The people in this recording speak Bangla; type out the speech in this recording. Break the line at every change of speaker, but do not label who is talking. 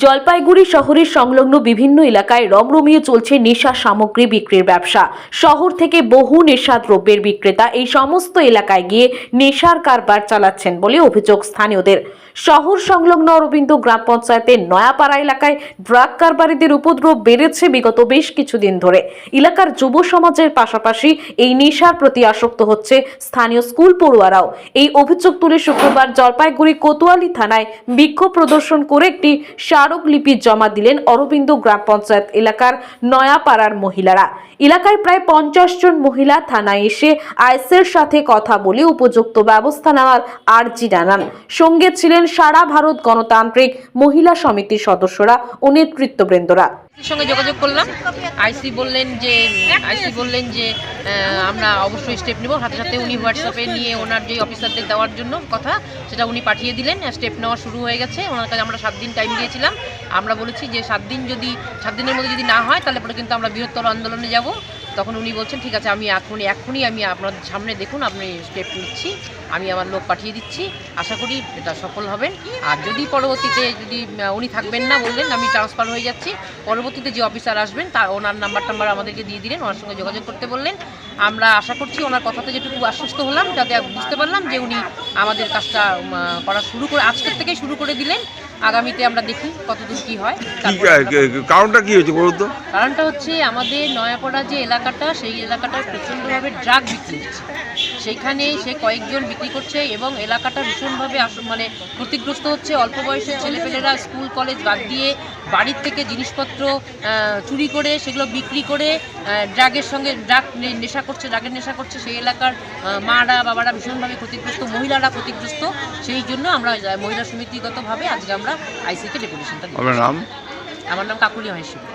জলপাইগুড়ি শহরের সংলগ্ন বিভিন্ন এলাকায় রমরমিয়ে চলছে নেশা সামগ্রী বিক্রির ব্যবসা। শহর থেকে বহু নেশা দ্রব্যের বিক্রেতা এই সমস্ত এলাকায় গিয়ে নেশার কারবার চালাচ্ছেন বলে অভিযোগ স্থানীয়দের। শহর সংলগ্ন অরবিন্দ গ্রাম পঞ্চায়েতের নয়াপাড়া এলাকায় ড্রাগ কারবারিদের উপদ্রব বেড়েছে বিগত বেশ কিছুদিন ধরে। এলাকার যুব সমাজের পাশাপাশি এই নেশার প্রতি আসক্ত হচ্ছে স্থানীয় স্কুল পড়ুয়ারাও। এই অভিযোগ তুলে শুক্রবার জলপাইগুড়ি কোতোয়ালি থানায় বিক্ষোভ প্রদর্শন করে একটি স্মারকলিপি জমা দিলেন অরবিন্দ গ্রাম পঞ্চায়েত এলাকার নয়াপাড়ার মহিলারা। এলাকায় প্রায় পঞ্চাশ জন মহিলা থানায় এসে আইসের সাথে কথা বলে উপযুক্ত ব্যবস্থা নেওয়ার আর্জি জানান। সঙ্গে ছিলেন সারা ভারত গণতান্ত্রিক মহিলা সমিতির সদস্যরা ও নেতৃত্ববৃন্দরা।
সঙ্গে যোগাযোগ করলাম। আইসি বললেন যে, আইসি বললেন যে আমরা অবশ্যই স্টেপ নেব। হাতে সাথে উনি হোয়াটসঅ্যাপে নিয়ে ওনার যে অফিসারদের দেওয়ার জন্য কথা, সেটা উনি পাঠিয়ে দিলেন। স্টেপ নেওয়া শুরু হয়ে গেছে। ওনার কাছে আমরা সাত দিন টাইম দিয়েছিলাম। আমরা বলেছি যে, সাত দিন যদি, সাত দিনের মধ্যে যদি না হয়, তাহলে পরে কিন্তু আমরা বৃহত্তর আন্দোলনে যাব। তখন উনি বলছেন, ঠিক আছে, আমি এখনই এখনই আমি আপনার সামনে দেখুন আপনি স্টেপ নিচ্ছি, আমি আমার লোক পাঠিয়ে দিচ্ছি, আশা করি এটা সফল হবেন। আর যদি পরবর্তীতে যদি উনি থাকবেন না বললেন, আমি ট্রান্সফার হয়ে যাচ্ছি। পরবর্তীতে যে অফিসার আসবেন, তার, ওনার নাম্বার টাম্বার আমাদেরকে দিয়ে দিলেন, ওনার সঙ্গে যোগাযোগ করতে বললেন। আমরা আশা করছি ওনার কথাতে যেটুকু আশ্বস্ত হলাম, যাতে বুঝতে পারলাম যে উনি আমাদের কাজটা করা শুরু করে, আজকের থেকেই শুরু করে দিলেন। আগামীতে আমরা দেখি কতদূর কি হয়
কারণটা কি হয়েছে বলুন তো?
কারণটা হচ্ছে আমাদের নয়াপাড়া যে এলাকাটা সেই এলাকাটা প্রচণ্ডভাবে ড্রাগ বিক্রি হচ্ছে। সেইখানে সে কয়েকজন বিক্রি করছে এবং এলাকাটা ভীষণভাবে মানে ক্ষতিগ্রস্ত হচ্ছে। অল্প বয়সের ছেলেপেলেরা স্কুল কলেজ বাদ দিয়ে বাড়ির থেকে জিনিসপত্র চুরি করে সেগুলো বিক্রি করে ড্রাগের সঙ্গে ড্রাগ নেশা করছে ড্রাগের নেশা করছে সেই এলাকার মারা বাবারা ভীষণভাবে ক্ষতিগ্রস্ত মহিলারা ক্ষতিগ্রস্ত। সেই জন্য আমরা মহিলা সমিতিগতভাবে আজকে আমরা আইসিকে ডেপুটেশনটা দিই
আমার নাম?
আমার নাম কাকুলি মহেশ্বরী